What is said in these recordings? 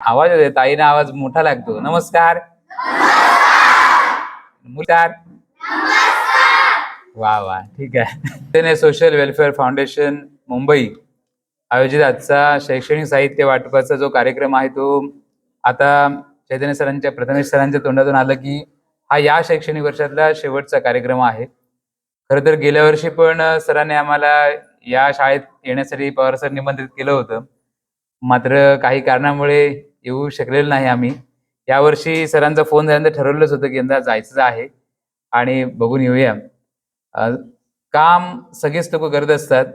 आवाज येतोय ताईना आवाज मोठा लागतो. नमस्कार. नमस्कार. वा वा ठीक आहे. त्याने सोशल वेलफेअर फाउंडेशन मुंबई. आयोजित आजचा शैक्षणिक साहित्य वाटपाचा जो कार्यक्रम आहे तो आता चैतन्य सरांच्या प्रथमेश सरांच्या तोंडातून आलं की हा या शैक्षणिक वर्षातला शेवटचा कार्यक्रम आहे. खरं तर गेल्या वर्षी पण सरांनी आम्हाला या शाळेत येण्यासाठी पवार सर निमंत्रित केलं होतं. मात्र काही कारणामुळे येऊ शकलेलो नाही आम्ही. यावर्षी सरांचा फोन झाल्यानंतर ठरवलंच होतं की यंदा जायचं आहे. आणि बघून येऊया. काम सगळेच लोक करत असतात.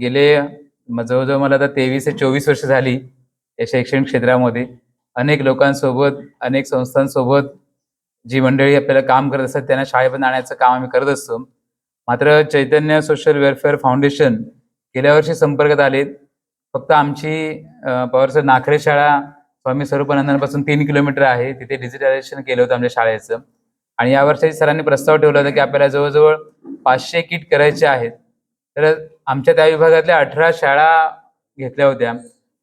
गेले जवळजवळ मला आता तेवीस ते चोवीस वर्ष झाली या शैक्षणिक क्षेत्रामध्ये. अनेक लोकांसोबत अनेक संस्थांसोबत जी मंडळी आपल्याला काम करत असतात त्यांना शाळेपर्यंत आणण्याचं काम आम्ही करत असतो. मात्र चैतन्य सोशल वेलफेअर फाउंडेशन गेल्या वर्षी संपर्कात आले. फक्त आमची अं, पवारसर नाखरे शाळा स्वामी स्वरूपानंदांपासून तीन किलोमीटर आहे. तिथे डिजिटलायझेशन केलं होतं आमच्या शाळेचं. आणि यावर्षी सरांनी प्रस्ताव ठेवला होता की आपल्याला जवळजवळ पाचशे किट करायचे आहेत. तर आमच्या त्या विभागातल्या अठरा शाळा घेतल्या होत्या.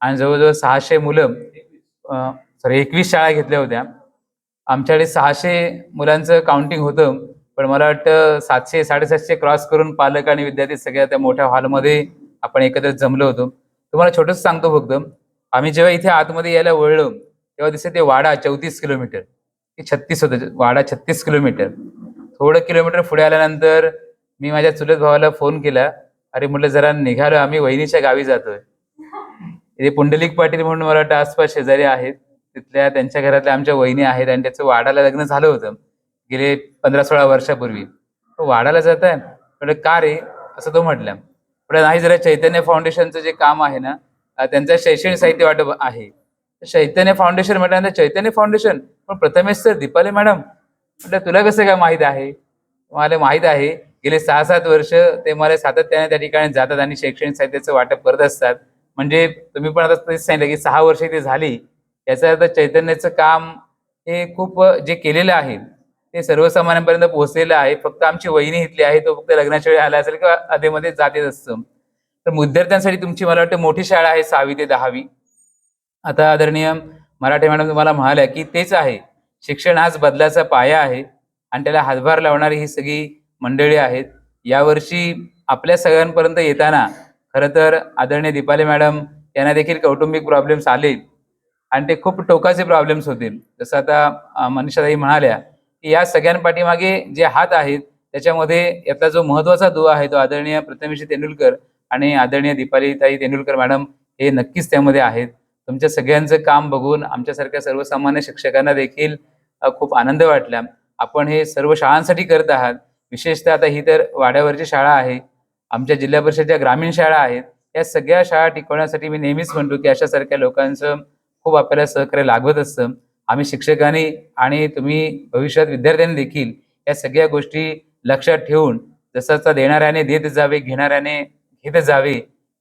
आणि जवळजवळ सहाशे मुलं सॉरी एकवीस शाळा घेतल्या होत्या. आमच्याकडे सहाशे मुलांचं काउंटिंग होतं. पण मला वाटतं सातशे साडेसातशे क्रॉस करून पालक आणि विद्यार्थी सगळ्या त्या मोठ्या हॉलमध्ये आपण एकत्र जमलो होतो. तुम्हाला छोटंच सांगतो फक्त आम्ही जेव्हा इथे आतमध्ये यायला वळलो तेव्हा दिसते ते वाडा चौतीस किलोमीटर. ते छत्तीस होतं वाडा छत्तीस किलोमीटर. थोडं किलोमीटर पुढे आल्यानंतर मी माझ्या चुलत भावाला फोन केला. अरे म्हटलं जरा निघालो आम्ही वहिनीच्या गावी जातोय. इथे पुंडलिक पाटील म्हणून मला वाटतं आसपास शेजारी आहेत. तिथल्या त्यांच्या घरातल्या आमच्या वहिनी आहेत आणि त्याचं वाडाला लग्न झालं होतं गेले पंधरा सोळा वर्षापूर्वी. तो वाडाला जात आहे म्हटलं का रे? असं तो म्हटलं. म्हटलं नाही जरा चैतन्य फाउंडेशनचं जे काम आहे ना त्यांचं शैक्षणिक साहित्य वाटप आहे. चैतन्य फाउंडेशन म्हटल्यानंतर चैतन्य फाउंडेशन पण प्रथमेश सर दीपाली मॅडम म्हटलं तुला कसं काय माहीत आहे? मला माहीत आहे गेले सहा सात वर्ष ते मला सातत्याने त्या ठिकाणी जातात आणि शैक्षणिक साहित्याचं वाटप करत असतात. म्हणजे तुम्ही पण आता तेच सांगितलं की सहा वर्ष ते झाली. याचा अर्थ चैतन्याचं काम हे खूप जे केलेलं आहे ते सर्वसामान्यांपर्यंत पोहोचलेलं आहे. फक्त आमची वहिनी इथली आहे तो फक्त लग्नाच्या वेळी आला असेल किंवा अधेमध्ये जात येत असतं. तर विद्यार्थ्यांसाठी तुमची मला वाटतं मोठी शाळा आहे सहावी ते दहावी. आता आदरणीय मराठी मॅडम तुम्हाला म्हणाल्या की तेच आहे. शिक्षण हाच बदलाचा पाया आहे आणि त्याला हातभार लावणारी ही सगळी मंडळी आहेत. यावर्षी आपल्या सगळ्यांपर्यंत येताना खरं तर आदरणीय दीपाली मॅडम यांना देखील कौटुंबिक प्रॉब्लेम्स आले आणि ते खूप टोकाचे प्रॉब्लेम्स होते. जसं आता मनीषाताई म्हणाल्या की या सगळ्यांपाठीमागे जे हात आहेत त्याच्यामध्ये यातला जो महत्त्वाचा दुवा आहे तो आदरणीय प्रथमेश तेंडुलकर आणि आदरणीय दीपालीताई तेंडुलकर मॅडम हे नक्कीच त्यामध्ये आहेत. तुमच्या सगळ्यांचं काम बघून आमच्यासारख्या सर्वसामान्य शिक्षकांना देखील खूप आनंद वाटला. आपण हे सर्व शाळांसाठी करत आहात. विशेषतः आता ही तर वाड्यावरची शाळा आहे. आमच्या जिल्हा परिषदच्या ग्रामीण शाळा आहेत. या सगळ्या शाळा टिकवण्यासाठी मी नेहमीच म्हणतो की अशासारख्या लोकांचं खूप आपल्याला सहकार्य लागत असतं. आम्ही शिक्षकांनी आणि तुम्ही भविष्यात विद्यार्थ्यांनी देखील या सगळ्या गोष्टी लक्षात ठेवून जसाचा देणाऱ्याने देत जावे घेणाऱ्याने घेत जावे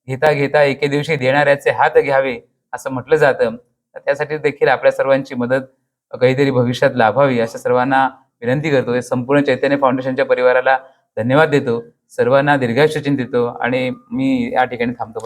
घेता घेता एके दिवशी देणाऱ्याचे हात घ्यावे असं म्हटलं जातं. त्यासाठी देखील आपल्या सर्वांची मदत काहीतरी भविष्यात लाभावी अशा सर्वांना विनंती करतो. हे संपूर्ण चैतन्य फाउंडेशनच्या परिवाराला धन्यवाद देतो. सर्वांना दीर्घायुष्य चिंतितो आणि मी या ठिकाणी थांबतो.